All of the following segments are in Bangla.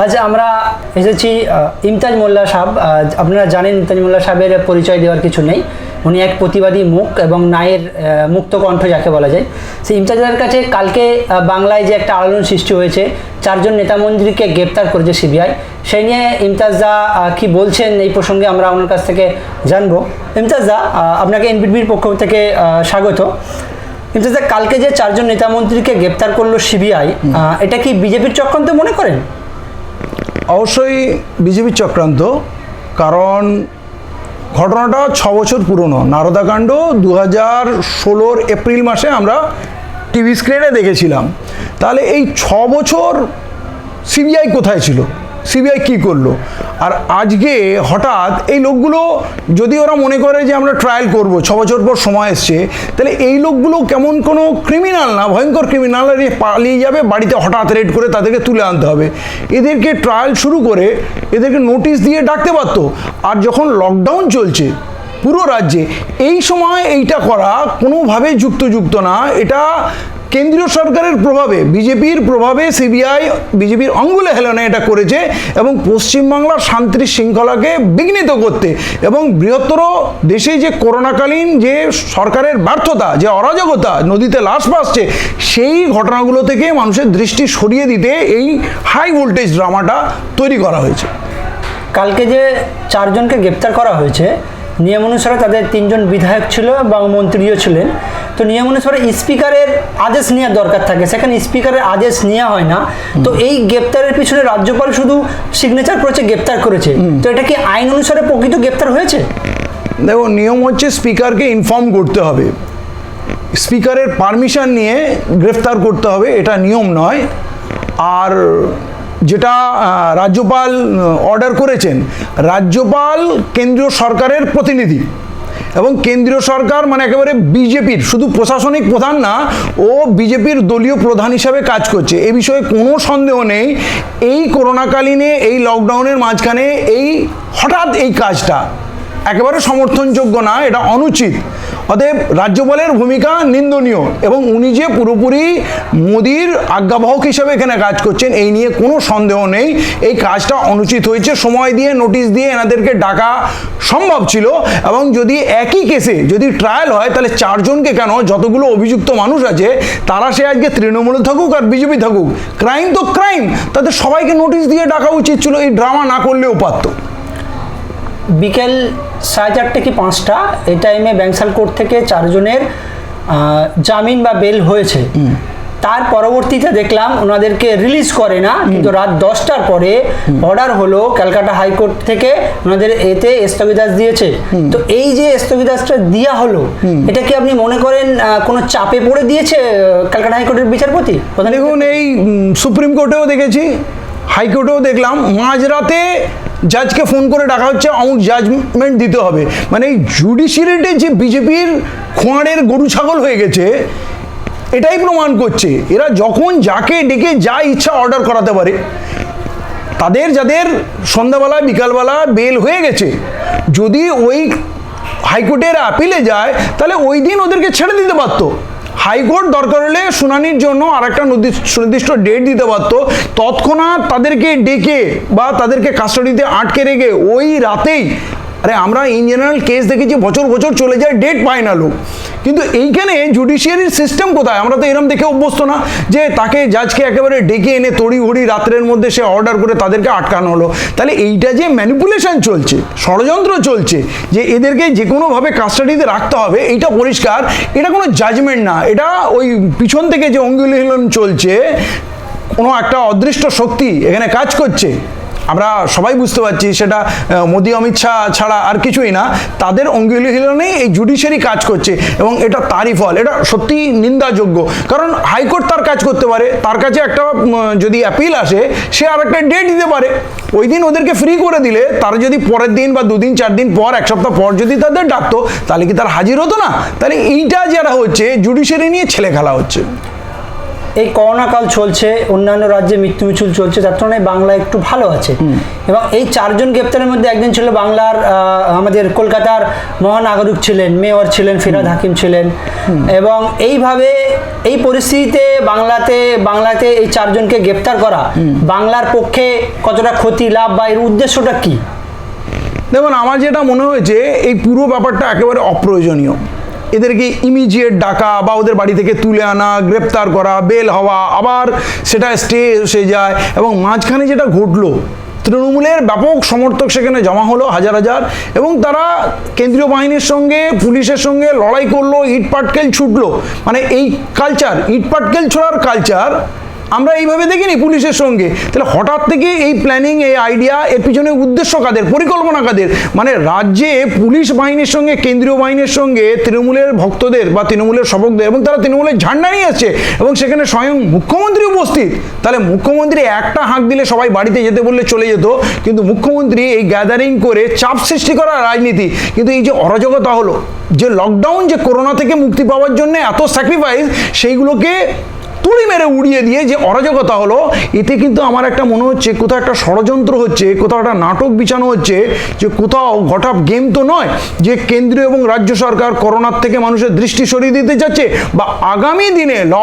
আজ আমরা এসেছি ইমতাজ মোল্লা সাহেব। আপনারা জানেন ইমতাজ মোল্লা সাহেবের পরিচয় দেওয়ার কিছু নেই। উনি এক প্রতিবাদী মুখ এবং নায়ের মুক্ত কণ্ঠ যাকে বলা যায়। সেই ইমতাজের কাছে কালকে বাংলায় যে একটা আলোড়ন সৃষ্টি হয়েছে, চারজন নেতামন্ত্রীকে গ্রেপ্তার করেছে সিবিআই। সেই নিয়ে ইমতাজদা কি বলছেন এই প্রসঙ্গে আমরা ওনার কাছ থেকে জানব। ইমতাজদা আপনাকে এনপিবির পক্ষ থেকে স্বাগত। ইমতাজদা কালকে যে চারজন নেতামন্ত্রীকে গ্রেপ্তার করল সিবিআই এটা কি বিজেপির চক্রান্ত মনে করেন? অবশ্যই বিজেপির চক্রান্ত, কারণ ঘটনাটা ছ বছর পুরনো। নারদাকাণ্ড দু হাজার ষোলোর এপ্রিল মাসে আমরা টিভি স্ক্রিনে দেখেছিলাম। তাহলে এই ছ বছর সিবিআই কোথায় ছিল? সিবিআই কি করল? আর আজকে হঠাৎ এই লোকগুলো, যদি ওরা মনে করে যে আমরা ট্রায়াল করব, ছ বছর পর সময় এসছে, তাহলে এই লোকগুলো কেমন কোনো ক্রিমিনাল না, ভয়ঙ্কর ক্রিমিনাল পালিয়ে যাবে, বাড়িতে হঠাৎ রেড করে তাদেরকে তুলে আনতে হবে। এদেরকে ট্রায়াল শুরু করে এদেরকে নোটিশ দিয়ে ডাকতে পারতো। আর যখন লকডাউন চলছে, পুরো রাজ্যে, এই সময় এইটা করা কোনোভাবে যুক্তযুক্ত না, এটা কেন্দ্রীয় সরকারের প্রভাবে, বিজেপির প্রভাবে সিবিআই বিজেপির অঙ্গুলে হেলনে এটা করেছে এবং পশ্চিমবাংলার শান্তি শৃঙ্খলাকে বিঘ্নিত করতে এবং বৃহত্তর দেশে যে করোনাকালীন যে সরকারের ব্যর্থতা, যে অরাজকতা, নদীতে লাশ ভাসছে, সেই ঘটনাগুলো থেকে মানুষের দৃষ্টি সরিয়ে দিতে এই হাই ভোল্টেজ ড্রামাটা তৈরি করা হয়েছে। কালকে যে চারজনকে গ্রেপ্তার করা হয়েছে, নিয়ম অনুসারে তাদের তিনজন বিধায়ক ছিল এবং মন্ত্রীও ছিলেন। তো নিয়ম অনুসারে স্পিকারের আদেশ নেওয়ার দরকার থাকে। সেখানে স্পিকারের আদেশ নেওয়া হয় না। তো এই গ্রেপ্তারের পিছনে রাজ্যপাল শুধু সিগনেচার করেছে গ্রেপ্তার করেছে। তো এটা কি আইন অনুসারে প্রকৃত গ্রেপ্তার হয়েছে? দেখো নিয়ম হচ্ছে স্পিকারকে ইনফর্ম করতে হবে। স্পিকারের পারমিশন নিয়ে গ্রেফতার করতে হবে এটা নিয়ম নয়। আর যেটা রাজ্যপাল অর্ডার করেছেন রাজ্যপাল কেন্দ্রীয় সরকারের প্রতিনিধি। এবং কেন্দ্রীয় সরকার মানে একেবারে বিজেপির, শুধু প্রশাসনিক প্রধান না, ও বিজেপির দলীয় প্রধান হিসাবে কাজ করছে। এ বিষয়ে কোনো সন্দেহ নেই। এই করোনাকালীনে, এই লকডাউনের মাঝখানে এই হঠাৎ এই কাজটা একেবারে সমর্থনযোগ্য না, এটা অনুচিত। অতএব রাজ্যপালের ভূমিকা নিন্দনীয় এবং উনি যে পুরোপুরি মোদির আজ্ঞাবাহক হিসেবে এখানে কাজ করছেন, এই নিয়ে কোনো সন্দেহ নেই। এই কাজটা অনুচিত হয়েছে, সময় দিয়ে, নোটিশ দিয়ে এনাদেরকে ডাকা সম্ভব ছিল এবং যদি একই কেসে যদি ট্রায়াল হয়, তাহলে চারজনকে কেন? যতগুলো অভিযুক্ত মানুষ আছে, তারা সে আজকে তৃণমূলে থাকুক আর বিজেপি থাকুক। ক্রাইম তো ক্রাইম তাদের সবাইকে নোটিশ দিয়ে ডাকা উচিত ছিল, এই ড্রামা না করলেও পারতো। বিকেল সাড়ে চারটে কি পাঁচটা এই টাইমে ব্যাংসাল কোর্ট থেকে চারজনের জামিন বা বেল হয়েছে। তার পরবর্তীতে দেখলাম ওনাদেরকে রিলিজ করে না কিন্তু রাত দশটার পরে অর্ডার হলো ক্যালকাটা হাইকোর্ট থেকে ওনাদের এতে স্থগিতাদেশ দিয়েছে। তো এই যে স্থগিতাদেশটা দেওয়া হলো এটা কি আপনি মনে করেন কোনো চাপে পড়ে দিয়েছে ক্যালকাটা হাইকোর্টের বিচারপতি? দেখুন এই সুপ্রিম কোর্টেও দেখেছি। হাইকোর্টেও দেখলাম মাঝরাতে জাজকে ফোন করে ডাকা হচ্ছে অমুক জাজমেন্ট দিতে হবে। মানে এই জুডিশিয়ারিতে যে বিজেপির খোঁয়াড়ের গরু ছাগল হয়ে গেছে, এটাই প্রমাণ করছে। এরা যখন যাকে ডেকে যা ইচ্ছা অর্ডার করাতে পারে, তাদের যাদের সন্ধ্যাবেলা, বিকালবেলা বেল হয়ে গেছে, যদি ওই হাইকোর্টের আপিলে যায়, তাহলে ওই দিন ওদেরকে ছেড়ে দিতে পারতো হাইকোর্ট দরকার হলে শুনানির জন্য আর একটা সুনির্দিষ্ট ডেট দিতে পারতো। তৎক্ষণাৎ তাদেরকে ডেকে বা তাদেরকে কাস্টডিতে আটকে রেখে ওই রাতেই আরে আমরা ইন জেনারেল কেস দেখেছি, বছর বছর চলে যায় ডেট পায় না লোক। কিন্তু এইখানে জুডিশিয়ারির সিস্টেম কোথায়? আমরা তো এরম দেখে অভ্যস্ত না যে তাকে জাজকে একেবারে ডেকে এনে তড়ি ঘড়ি রাত্রের মধ্যে সে অর্ডার করে তাদেরকে আটকানো হলো। তাহলে এইটা যে ম্যানিপুলেশন চলছে, ষড়যন্ত্র চলছে, যে এদেরকে যে কোনোভাবে কাস্টাডিতে রাখতে হবে, এইটা পরিষ্কার, এটা কোনো জাজমেন্ট না। এটা ওই পিছন থেকে যে অঙ্গুলিহীন চলছে, কোনো একটা অদৃষ্ট শক্তি এখানে কাজ করছে। আমরা সবাই বুঝতে পারছি সেটা মোদি, অমিত শাহ ছাড়া আর কিছুই না। তাদের অঙ্গুলিহীনই এই জুডিশিয়ারি কাজ করছে এবং এটা তারই ফল। এটা সত্যি নিন্দাযোগ্য। কারণ হাইকোর্ট তার কাজ করতে পারে। তার কাছে একটা যদি অ্যাপিল আসে, সে আর একটা ডেট দিতে পারে। ওই দিন ওদেরকে ফ্রি করে দিলে তারা যদি পরের দিন বা দুদিন, চার দিন পর, এক সপ্তাহ পর যদি তাদের ডাকতো, তাহলে কি তার হাজির হতো না? তাহলে এইটা যারা হচ্ছে জুডিশিয়ারি নিয়ে ছেলে খেলা হচ্ছে। এই করোনা কাল চলছে অন্যান্য রাজ্যে মৃত্যু মিছিল চলছে তার তুলনায় বাংলা একটু ভালো আছে। এবং এই চারজন গ্রেপ্তারের মধ্যে একজন ছিল বাংলার আমাদের কলকাতার মহানাগরিক ছিলেন মেয়র ছিলেন ফিরাদ হাকিম ছিলেন। এবং এইভাবে এই পরিস্থিতিতে বাংলাতে বাংলাতে এই চারজনকে গ্রেপ্তার করা বাংলার পক্ষে কতটা ক্ষতি লাভ বা এর উদ্দেশ্যটা কি? দেখুন আমার যেটা মনে হয়েছে এই পুরো ব্যাপারটা একেবারে অপ্রয়োজনীয়। এদেরকে ইমিজিয়েট ডাকা বা ওদের বাড়ি থেকে তুলে আনা, গ্রেপ্তার করা বেল হওয়া, আবার সেটা স্টে এসে যায় এবং মাঝখানে যেটা ঘটলো, তৃণমূলের ব্যাপক সমর্থক সেখানে জমা হলো হাজার হাজার এবং তারা কেন্দ্রীয় বাহিনীর সঙ্গে, পুলিশের সঙ্গে লড়াই করল ইট পাটকেল ছুটলো। মানে এই কালচার ইট পাটকেল ছোড়ার কালচার আমরা এইভাবে দেখিনি পুলিশের সঙ্গে। তাহলে হঠাৎ থেকে এই প্ল্যানিং এই আইডিয়া এর পিছনে উদ্দেশ্য কাদের, পরিকল্পনা কাদের? মানে রাজ্যে পুলিশ বাহিনীর সঙ্গে, কেন্দ্রীয় বাহিনীর সঙ্গে তৃণমূলের ভক্তদের বা তৃণমূলের সবকদের এবং তারা তৃণমূলের ঝান্ডা নিয়ে আসছে এবং সেখানে স্বয়ং মুখ্যমন্ত্রী উপস্থিত। তাহলে মুখ্যমন্ত্রী একটা হাঁক দিলে সবাই বাড়িতে যেতে বললে চলে যেত, কিন্তু মুখ্যমন্ত্রী এই গ্যাদারিং করে চাপ সৃষ্টি করা রাজনীতি। কিন্তু এই যে অরাজকতা হলো, যে লকডাউন যে করোনা থেকে মুক্তি পাওয়ার জন্য এত স্যাক্রিফাইস সেইগুলোকে তুড়ি মেরে উড়িয়ে দিয়ে যে অরাজকতা হলো, এতে কিন্তু আমার একটা মনে হচ্ছে কোথাও একটা ষড়যন্ত্র হচ্ছে, কোথাও একটা নাটক বিছানো হচ্ছে, যে কোথাও ঘটাপ গেম তো নয়, যে কেন্দ্রীয় এবং রাজ্য সরকার করোনার থেকে মানুষের দৃষ্টি সরিয়ে দিতে চাচ্ছে বা আগামী দিনে ল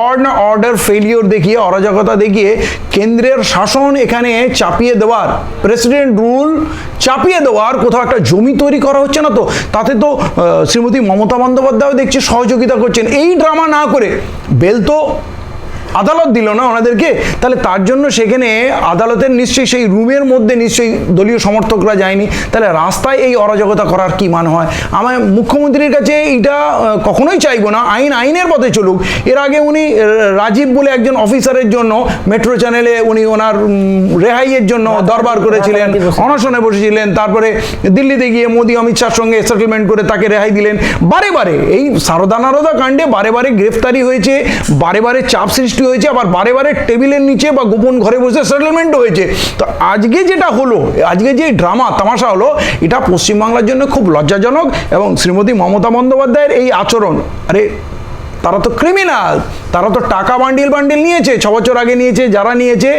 অর্ডার ফেলিওর দেখিয়ে, অরাজকতা দেখিয়ে কেন্দ্রের শাসন এখানে চাপিয়ে দেওয়ার প্রেসিডেন্ট রুল চাপিয়ে দেওয়ার কোথাও একটা জমি তৈরি করা হচ্ছে না তো? তাতে তো শ্রীমতী মমতা বন্দ্যোপাধ্যায় দেখছি সহযোগিতা করছেন। এই ড্রামা না করে, বেল তো আদালত দিল না ওনাদেরকে তাহলে তার জন্য সেখানে আদালতের নিশ্চয়ই সেই রুমের মধ্যে নিশ্চয়ই দলীয় সমর্থকরা যায়নি। তাহলে রাস্তায় এই অরাজকতা করার কি মান হয়? আমার মুখ্যমন্ত্রীর কাছে এইটা কখনোই চাইব না। আইন আইনের পথে চলুক। এর আগে উনি রাজীব বলে একজন অফিসারের জন্য মেট্রো চ্যানেলে উনি ওনার রেহাইয়ের জন্য দরবার করেছিলেন অনশনে বসেছিলেন তারপরে দিল্লিতে গিয়ে মোদি অমিত শাহর সঙ্গে সেটেলমেন্ট করে তাকে রেহাই দিলেন। বারে বারে এই সারদা নারদা কাণ্ডে বারে বারে গ্রেফতারি হয়েছে বারে বারে চাপ সৃষ্টি হয়েছে, আবার বারে বারে টেবিলের নিচে বা গোপন ঘরে বসে সেটেলমেন্ট হয়েছে। তো আজকে যেটা হলো, আজকে যে ড্রামা তামাশা হলো, এটা পশ্চিমবাংলার জন্য খুব লজ্জাজনক এবং শ্রীমতী মমতা বন্দ্যোপাধ্যায়ের এই আচরণ। আরে তারা তো ক্রিমিনাল তারা তো টাকা বান্ডিল বান্ডিল নিয়েছে, ছ বছর আগে নিয়েছে, যারা নিয়েছে,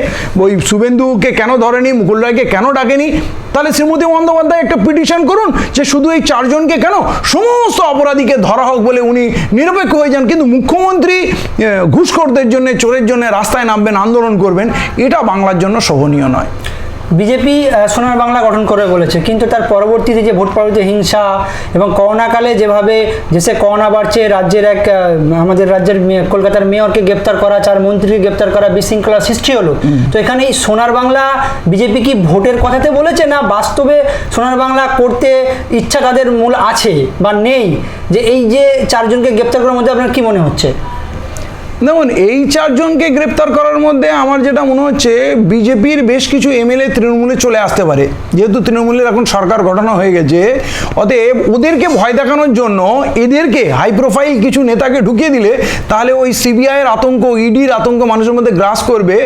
ওই শুভেন্দুকে কেন ধরেনি মুকুল রায়কে কেন ডাকেনি? তাহলে শ্রীমতী বন্দ্যোপাধ্যায় একটা পিটিশন করুন যে শুধু এই চারজনকে কেন সমস্ত অপরাধীকে ধরা হোক বলে উনি নিরপেক্ষ হয়ে যান। কিন্তু মুখ্যমন্ত্রী ঘুষখোরদের জন্য, চোরের জন্য রাস্তায় নামবেন, আন্দোলন করবেন, এটা বাংলার জন্য শোভনীয় নয়। বিজেপি সোনার বাংলা গঠন করে বলেছে। কিন্তু তার পরবর্তীতে যে ভোট পরবর্তী হিংসা এবং করোনাকালে যেভাবে দেশে করোনা বাড়ছে রাজ্যের এক আমাদের রাজ্যের কলকাতার মেয়রকে গ্রেপ্তার করা চার মন্ত্রীকে গ্রেপ্তার করা বিশৃঙ্খলা সৃষ্টি হলো। তো এখানে এই সোনার বাংলা বিজেপি কি ভোটের কথাতে বলেছে না বাস্তবে সোনার বাংলা করতে ইচ্ছা তাদের মূল আছে বা নেই? যে এই যে চারজনকে গ্রেপ্তার করার মধ্যে আপনার কি মনে হচ্ছে? দেখুন, এই চারজনকে গ্রেপ্তার করার মধ্যে আমার যেটা মনে হচ্ছে, বিজেপির বেশ কিছু এমএলএ তৃণমূলে চলে আসতে পারে। যেহেতু তৃণমূলের এখন সরকার গঠন হয়ে গেছে, অতএব ওদেরকে ভয় দেখানোর জন্য এদেরকে হাই প্রোফাইল কিছু নেতাকে ঢুকিয়ে দিলে, তাহলে ওই সিবিআইয়ের আতঙ্ক ইডির আতঙ্ক মানুষের মধ্যে গ্রাস করবে।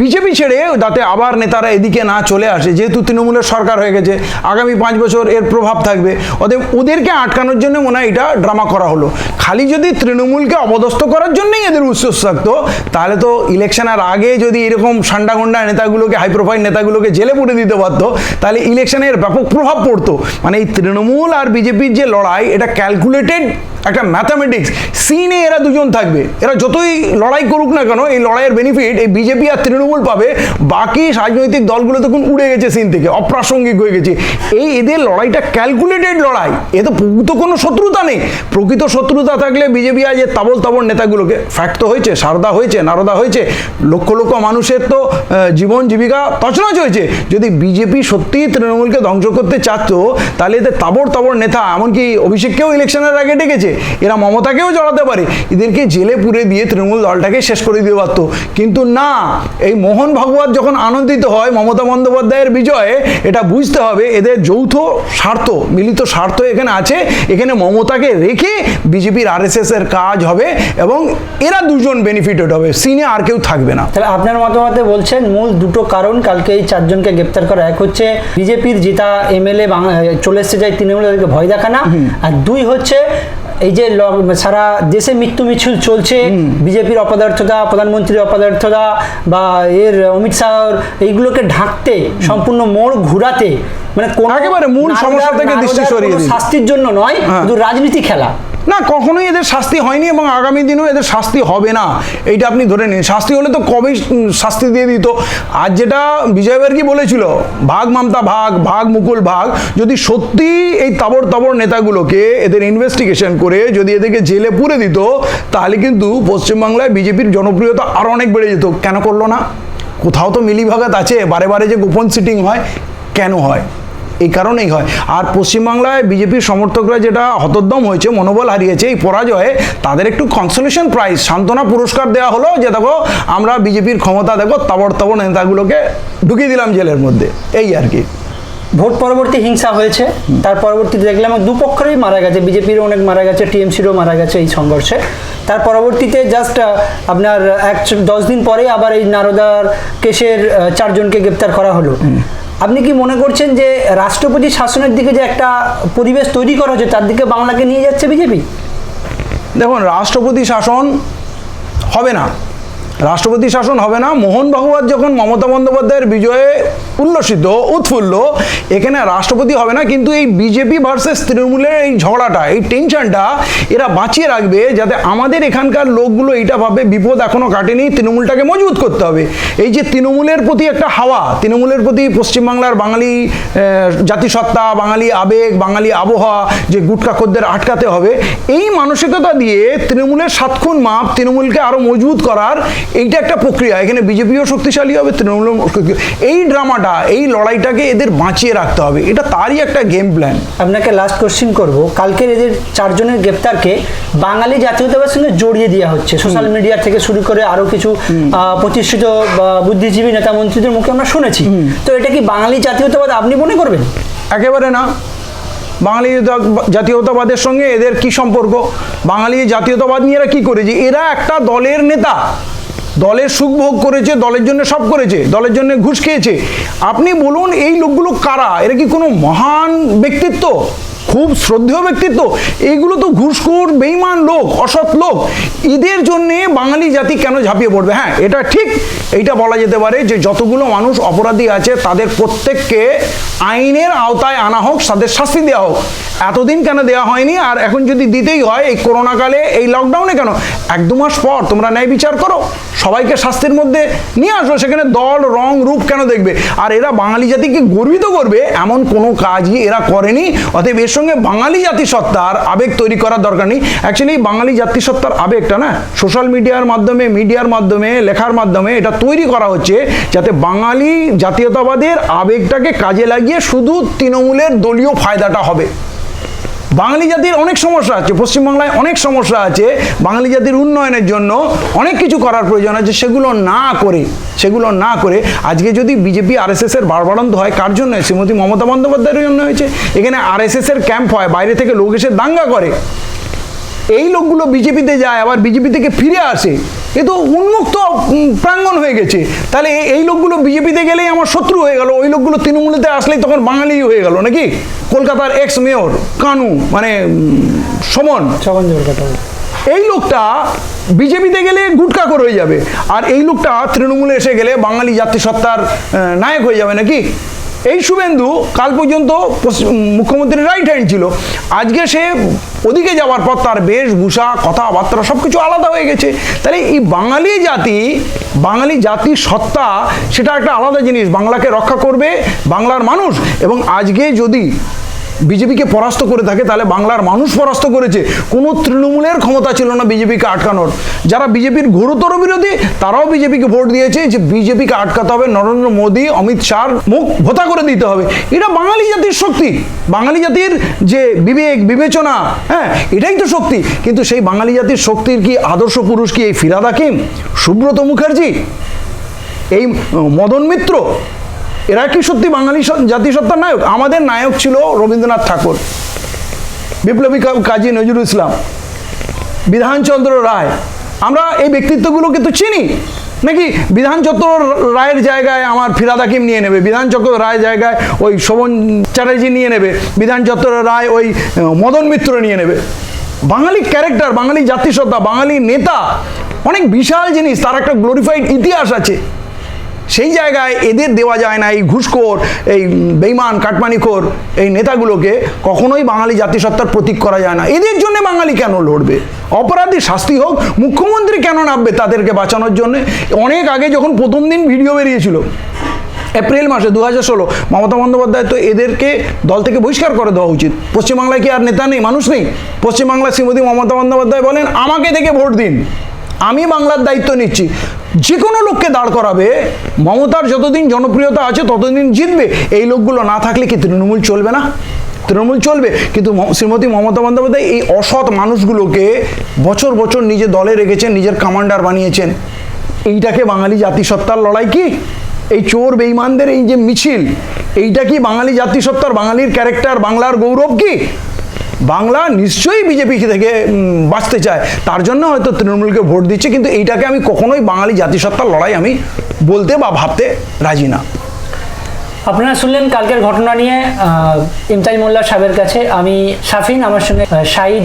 বিজেপি ছেড়ে যাতে আবার নেতারা এদিকে না চলে আসে, যেহেতু তৃণমূলের সরকার হয়ে গেছে, আগামী পাঁচ বছর এর প্রভাব থাকবে। অতএব ওদেরকে আটকানোর জন্য মনে হয় এটা ড্রামা করা হলো। খালি যদি তৃণমূলকে অপদস্থ করার জন্যই এদের উৎসাহ থাকতো তাহলে তো ইলেকশনের আগে যদি এরকম সান্ডাগন্ডা নেতাগুলোকে হাই প্রোফাইল নেতাগুলোকে জেলে পুড়ে দিতে পারতো, তাহলে ইলেকশনের ব্যাপক প্রভাব পড়তো। মানে এই তৃণমূল আর বিজেপির যে লড়াই, এটা ক্যালকুলেটেড একটা ম্যাথামেটিক্স সিনে এরা দুজন থাকবে। এরা যতই লড়াই করুক না কেন, এই লড়াইয়ের বেনিফিট এই বিজেপি আর তৃণমূল পাবে। বাকি রাজনৈতিক দলগুলো তখন উড়ে গেছে সিন থেকে, অপ্রাসঙ্গিক হয়ে গেছে। এই এদের লড়াইটা ক্যালকুলেটেড লড়াই। এ তো প্রকৃত কোনো শত্রুতা নেই। প্রকৃত শত্রুতা থাকলে বিজেপি আজ তাবল তাবল নেতাগুলোকে ফ্যাক্ট তো হয়েছে, সারদা হয়েছে, নারদা হয়েছে, লক্ষ লক্ষ মানুষের তো জীবন জীবিকা তছনছ হয়েছে। যদি বিজেপি সত্যিই তৃণমূলকে ধ্বংস করতে চাচ্ছ তাহলে এদের তাবড় তাবড় নেতা, এমনকি অভিষেককেও ইলেকশনের আগে ডেকেছে। এরা মমতাকেও জড়াতে পারে। এদেরকে জেলে পুরে দিয়ে তৃণমূল দলটাকে শেষ করে দিতে পারতো। কিন্তু না এই মোহন ভাগবত যখন আনন্দিত হয় মমতা বন্দ্যোপাধ্যায়ের বিজয়ে এটা বুঝতে হবে এদের যৌথ স্বার্থ মিলিত স্বার্থ এখানে আছে। এখানে মমতাকে রেখে বিজেপির আরএসএস এর কাজ হবে এবং এরা দুজন বেনিফিটেড হবে। সিনে আর কেউ থাকবে না। তাহলে আপনার মতামতে বলছেন মূল দুটো কারণ কালকে এই চারজনকে গ্রেপ্তার করা। এক হচ্ছে বিজেপির জেতা এমএলএ চলে এসেছে যায় তৃণমূল তাদেরকে ভয় দেখানা। আর দুই হচ্ছে এই যে সারা দেশে মৃত্যু মিছিল চলছে বিজেপির অপদার্থতা প্রধানমন্ত্রীর অপদার্থতা বা এর অমিত শাহর এইগুলোকে ঢাকতে সম্পূর্ণ মোড় ঘুরাতে মানে কোন একেবারে মূল সমস্যা থেকে দৃষ্টি সরিয়ে। শাস্তির জন্য নয় হ্যাঁ। শুধু রাজনীতি খেলা না, কখনোই এদের শাস্তি হয়নি এবং আগামী দিনেও এদের শাস্তি হবে না। এইটা আপনি ধরে নিন। শাস্তি হলে তো কবেই শাস্তি দিয়ে দিত। আর যেটা বিজয় ব্যানার্জি বলেছিল, ভাগ মামতা ভাগ ভাগ মুকুল ভাগ। যদি সত্যি এই তাবড় তাবড় নেতাগুলোকে এদের ইনভেস্টিগেশন করে যদি এদেরকে জেলে পুরে দিত, তাহলে কিন্তু পশ্চিমবাংলায় বিজেপির জনপ্রিয়তা আরও অনেক বেড়ে যেত। কেন করল না? কোথাও তো মিলিভাগাত আছে। বারে বারে যে গোপন সিটিং হয়, কেন হয়? এই কারণেই হয়। আর পশ্চিমবাংলায় বিজেপির সমর্থকরা যেটা হতোদ্যম হয়েছে মনোবল হারিয়েছে এই পরাজয়ে তাদের একটু কনসোলেশন প্রাইজ সান্ত্বনা পুরস্কার দেওয়া হলো যে দেখো আমরা বিজেপির ক্ষমতা দেখো তাবড় তাবড় নেতাগুলোকে ঢুকিয়ে দিলাম জেলের মধ্যে। এই আর কি। ভোট পরবর্তী হিংসা হয়েছে। তার পরবর্তীতে দেখলাম দুপক্ষেরই মারা গেছে। বিজেপিরও অনেক মারা গেছে টিএমসিরও মারা গেছে এই সংঘর্ষে। তার পরবর্তীতে জাস্ট আপনার এক দশ দিন পরে আবার এই নারদার কেসের চারজনকে গ্রেপ্তার করা হলো। আপনি কি মনে করছেন যে রাষ্ট্রপতি শাসনের দিকে যে একটা পরিবেশ তৈরি করা হচ্ছে, তার দিকে বাংলাকে নিয়ে যাচ্ছে বিজেপি? দেখুন, রাষ্ট্রপতি শাসন হবে না। রাষ্ট্রপতি শাসন হবে না, মোহন ভাগবত যখন মমতা বন্দ্যোপাধ্যায়ের বিজয়ে উল্লসিত, উৎফুল্ল, এখানে রাষ্ট্রপতি হবে না, কিন্তু এই বিজেপি ভার্সেস তৃণমূলের এই ঝগড়াটা, এই টেনশনটা এরা বাঁচিয়ে রাখবে যাতে আমাদের এখানকার লোকগুলো এইটা ভাবে বিপদ এখনও কাটেনি, তৃণমূলটাকে মজবুত করতে হবে। এই যে তৃণমূলের প্রতি একটা হাওয়া, তৃণমূলের প্রতি পশ্চিমবাংলার বাঙালি জাতিসত্তা, বাঙালি আবেগ, বাঙালি আবহাওয়া, যে গুটকা খদ্দের আটকাতে হবে, এই মানসিকতা দিয়ে তৃণমূলের সাতক্ষণ মাপ, তৃণমূলকে আরও মজবুত করার এইটা একটা প্রক্রিয়া। এখানে বিজেপিও শক্তিশালী হবে তৃণমূল এই ড্রামাটা এই লড়াইটাকে এদের বাঁচিয়ে রাখতে হবে। এটা তারই একটা গেম প্ল্যান আপনাকে লাস্ট কোশ্চিন করব। কালকের এদের চারজনের গ্রেপ্তারকে বাঙালি জাতীয়তাবাদের সঙ্গে জড়িয়ে দেওয়া হচ্ছে। সোশ্যাল মিডিয়া থেকে শুরু করে আরও কিছু প্রতিষ্ঠিত বুদ্ধিজীবী নেতা মন্ত্রীদের মুখে আমরা শুনেছি। তো এটা কি বাঙালি জাতীয়তাবাদ আপনি মনে করবেন? একেবারে না। বাঙালি জাতীয়তাবাদের সঙ্গে এদের কি সম্পর্ক? বাঙালি জাতীয়তাবাদ নিয়ে এরা কি করেছে এরা একটা দলের নেতা। দলের সুখ ভোগ করেছে, দলের জন্য সব করেছে, দলের জন্য ঘুষ খেয়েছে। আপনি বলুন, এই লোকগুলো কারা? এরা কি কোনো মহান ব্যক্তিত্ব? খুব শ্রদ্ধেয় ব্যক্তিত্ব? এইগুলো তো ঘুষখোর বেইমান লোক, অসৎ লোক। এদের জন্যে বাঙালি জাতি কেন ঝাঁপিয়ে পড়বে? হ্যাঁ এটা ঠিক। এইটা বলা যেতে পারে যে যতগুলো মানুষ অপরাধী আছে, তাদের প্রত্যেককে আইনের আওতায় আনা হোক, তাদের শাস্তি দেওয়া হোক। এতদিন কেন দেওয়া হয়নি? আর এখন যদি দিতেই হয়, এই করোনাকালে, এই লকডাউনে কেন? এক দু মাস পর তোমরা ন্যায় বিচার করো। সবাইকে শাস্তির মধ্যে নিয়ে আসো সেখানে দল, রং, রূপ কেন দেখবে? আর এরা বাঙালি জাতিকে গর্বিত করবে, এমন কোনো কাজই এরা করেনি। অতএব এর সঙ্গে বাঙালি জাতিসত্তার আবেগ তৈরি করার দরকার নেই। অ্যাকচুয়ালি বাঙালি জাতিসত্তার আবেগটা না সোশ্যাল মিডিয়ার মাধ্যমে মিডিয়ার মাধ্যমে, লেখার মাধ্যমে এটা তৈরি করা হচ্ছে, যাতে বাঙালি জাতীয়তাবাদের আবেগটাকে কাজে লাগিয়ে শুধু তৃণমূলের দলীয় ফায়দাটা হবে। বাঙালি জাতির অনেক সমস্যা আছে, পশ্চিমবাংলায় অনেক সমস্যা আছে, বাঙালি জাতির উন্নয়নের জন্য অনেক কিছু করার প্রয়োজন আছে, সেগুলো না করে, সেগুলো না করে আজকে যদি বিজেপি, আরএসএস এর বাড়বাড়ন্ত হয়, কার জন্য? শ্রীমতী মমতা বন্দ্যোপাধ্যায়ের জন্য হয়েছে। এখানে আরএসএস এর ক্যাম্প হয়, বাইরে থেকে লোক এসে দাঙ্গা করে। এই লোকগুলো বিজেপিতে যায়, আবার বিজেপি থেকে ফিরে আসে। এ তো উন্মুক্ত প্রাঙ্গণ হয়ে গেছে। তাহলে এই লোকগুলো বিজেপিতে গেলেই আমার শত্রু হয়ে গেল। ওই লোকগুলো তৃণমূলেতে আসলেই তখন বাঙালি হয়ে গেল নাকি? কলকাতার এক্স মেয়র কানু মানে উম, সমন। এই লোকটা বিজেপিতে গেলে গুটকা করে হয়ে যাবে। আর এই লোকটা তৃণমূলে এসে গেলে বাঙালি জাতিসত্তার নায়ক হয়ে যাবে নাকি? এই শুভেন্দু কাল পর্যন্ত মুখ্যমন্ত্রীর রাইট হ্যান্ড ছিল। আজকে সে ওদিকে যাওয়ার পর তার বেশভূষা, কথাবার্তা সব কিছু আলাদা হয়ে গেছে। তাহলে এই বাঙালি জাতি, বাঙালি জাতির সত্তা, সেটা একটা আলাদা জিনিস। বাংলাকে রক্ষা করবে বাংলার মানুষ। এবং আজকে যদি বিজেপিকে পরাস্ত করে থাকে, তাহলে বাংলার মানুষ পরাস্ত করেছে। কোনো তৃণমূলের ক্ষমতা ছিল না বিজেপিকে আটকানোর। যারা বিজেপির ঘোরতর বিরোধী, তারাও বিজেপিকে ভোট দিয়েছে যে বিজেপিকে আটকাতে হবে। নরেন্দ্র মোদী, অমিত শাহর মুখ ভোতা করে দিতে হবে। এটা বাঙালি জাতির শক্তি। বাঙালি জাতির যে বিবেক, বিবেচনা হ্যাঁ এটাই তো শক্তি। কিন্তু সেই বাঙালি জাতির শক্তির কি আদর্শ পুরুষ কি এই ফিরাদ হাকিম? সুব্রত মুখার্জি? এই মদন মিত্র? এরা কি সত্যি বাঙালি জাতিসত্তার নায়ক? আমাদের নায়ক ছিল রবীন্দ্রনাথ ঠাকুর, বিপ্লবী কাজী নজরুল ইসলাম, বিধানচন্দ্র রায়। আমরা এই ব্যক্তিত্বগুলোকে তো চিনি। নাকি বিধানচন্দ্র রায়ের জায়গায় আমার ফিরাদ হাকিম নিয়ে নেবে, বিধানচন্দ্র রায়ের জায়গায় ওই শোভন চ্যাটার্জি নিয়ে নেবে, বিধানচন্দ্র রায় ওই মদন মিত্র নিয়ে নেবে। বাঙালি ক্যারেক্টার, বাঙালি জাতিসত্তা, বাঙালি নেতা, অনেক বিশাল জিনিস, তার একটা গ্লোরিফাইড ইতিহাস আছে। সেই জায়গায় এদের দেওয়া যায় না, এই ঘুষখোর, এই বেইমান, কাটমানিখোর, এই নেতাগুলোকে কখনোই বাঙালি জাতিসত্তার প্রতীক করা যায় না। এদের জন্য বাঙালি কেন লড়বে? অপরাধী শাস্তি হোক, মুখ্যমন্ত্রী কেন নামবে তাদেরকে বাঁচানোর জন্য? অনেক আগে যখন প্রথম দিন ভিডিও বেরিয়েছিল, এপ্রিল মাসে দু হাজার ষোলো, মমতা বন্দ্যোপাধ্যায় তো এদেরকে দল থেকে বহিষ্কার করে দেওয়া উচিত। পশ্চিমবাংলায় কি আর নেতা নেই, মানুষ নেই? পশ্চিমবাংলায় শ্রীমতী মমতা বন্দ্যোপাধ্যায় বলেন, আমাকে থেকে ভোট দিন। আমি বাংলার দায়িত্ব নিচ্ছি। যে কোনো লোককে দাঁড় করাবে, মমতার যতদিন জনপ্রিয়তা আছে, ততদিন জিতবে। এই লোকগুলো না থাকলে কি তৃণমূল চলবে না? তৃণমূল চলবে। কিন্তু শ্রীমতী মমতা বন্দ্যোপাধ্যায় এই অসৎ মানুষগুলোকে বছর বছর নিজে দলে রেখেছেন, নিজের কমান্ডার বানিয়েছেন। এইটাকে বাঙালি জাতিসত্তার লড়াই কি? এই চোর বেইমানদের এই যে মিছিল, এইটা কি বাঙালি জাতিসত্তার, বাঙালির ক্যারেক্টার বাংলার গৌরব কি? বাংলা নিশ্চয়ই বিজেপি থেকে বাঁচতে চায়। তার জন্য হয়তো তৃণমূলকে ভোট দিচ্ছে, কিন্তু এইটাকে আমি কখনোই বাঙালি জাতিসত্তার লড়াই আমি বলতে বা ভাবতে রাজি না। আপনারা শুনলেন কালকের ঘটনা নিয়ে ইমতাজ মোল্লা সাহেবের কাছে। আমি শাফিন আমার সঙ্গে শাহিদ